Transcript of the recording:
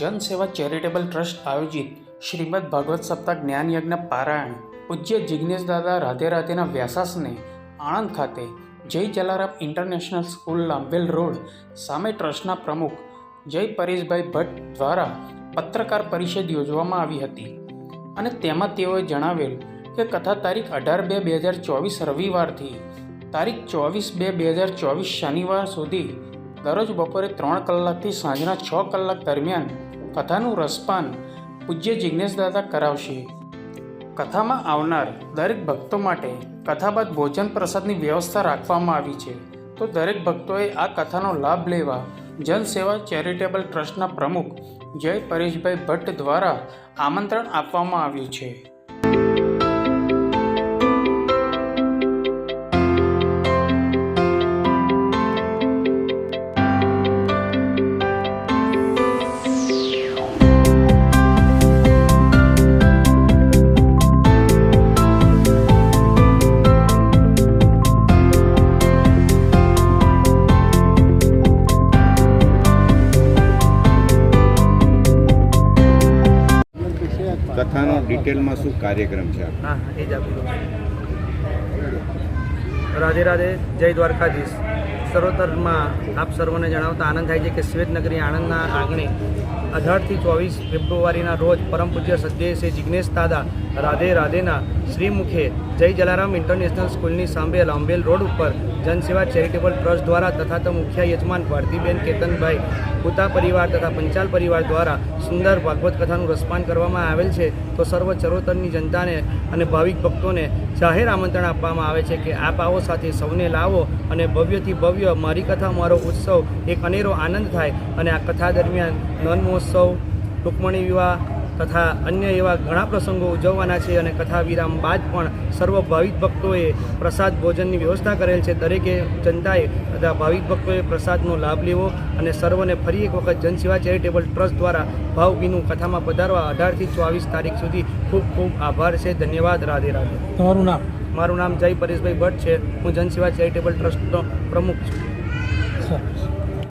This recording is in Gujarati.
જનસેવા ચેરિટેબલ ટ્રસ્ટ આયોજિત શ્રીમદ ભાગવત સપ્તાહ જ્ઞાનયજ્ઞ પારાયણ પૂજ્ય જિજ્ઞેશ દાદા રાધે રાધેના વ્યાસાસને આણંદ ખાતે Jay Jalaram international school Lambhel road સામે ટ્રસ્ટના પ્રમુખ જય પરેશભાઈ ભટ્ટ દ્વારા પત્રકાર પરિષદ યોજવામાં આવી હતી. અને તેમાં તેઓએ જણાવેલ કે કથા તારીખ અઢાર બે બે હજાર ચોવીસ રવિવારથી તારીખ ચોવીસ બે બે હજાર ચોવીસ શનિવાર સુધી દરરોજ બપોરે ત્રણ કલાકથી સાંજના છ કલાક દરમિયાન કથાનું રસપાન પૂજ્ય જિજ્ઞેશદાદા કરાવશે. કથામાં આવનાર દરેક ભક્તો માટે કથા બાદ ભોજન પ્રસાદની વ્યવસ્થા રાખવામાં આવી છે. તો દરેક ભક્તોએ આ કથાનો લાભ લેવા જનસેવા ચેરિટેબલ ટ્રસ્ટના પ્રમુખ જય પરેશભાઈ ભટ્ટ દ્વારા આમંત્રણ આપવામાં આવ્યું છે. કથાનો ડિટેલમાં શું કાર્યક્રમ છે? રાધે રાધે, જય દ્વારકાધીશ. સર્વતરમાં આપ સર્વને જણાવતા આનંદ થાય છે કે શ્વેતનગરી આણંદના આંગણે અઢારથી ચોવીસ ફેબ્રુઆરીના રોજ પરમ પૂજ્ય સદ્ય શ્રી જિજ્ઞેશ દાદા રાધે રાધેના શ્રીમુખે જય જલારામ ઇન્ટરનેશનલ સ્કૂલની સાંભેલ લાંબેલ રોડ ઉપર જનસેવા ચેરિટેબલ ટ્રસ્ટ દ્વારા તથા તો મુખ્ય યજમાન ભારતીબેન કેતનભાઈ, પુતા પરિવાર તથા પંચાલ પરિવાર દ્વારા સુંદર ભાગવત કથાનું રસપાન કરવામાં આવેલ છે, તો સર્વ ચરોતરની જનતાને અને ભાવિક ભક્તોને જાહેર આમંત્રણ આપવામાં આવે છે કે આપ આવો સાથે સૌને લાવો અને ભવ્યથી ભવ્ય મારી કથા, મારો ઉત્સવ, એક અનેરો આનંદ થાય. અને આ કથા દરમિયાન નન મહોત્સવ, રૂકમણી વિવાહ તથા અન્ય એવા ઘણા પ્રસંગો ઉજવવાના છે અને કથા વિરામ બાદ પણ સર્વ ભાવિક ભક્તોએ પ્રસાદ ભોજનની વ્યવસ્થા કરેલ છે. દરેકે જનતાએ તથા ભાવિક ભક્તોએ પ્રસાદનો લાભ લેવો અને સર્વને ફરી એક વખત જનસેવા ચેરિટેબલ ટ્રસ્ટ દ્વારા ભાવભીનું કથામાં પધારવા અઢારથી ચોવીસ તારીખ સુધી ખૂબ ખૂબ આભાર છે. ધન્યવાદ. રાધે રાધે. તમારું નામ? મારું નામ જય પરેશભાઈ ભટ્ટ છે. હું જનસેવા ચેરિટેબલ ટ્રસ્ટનો પ્રમુખ છું.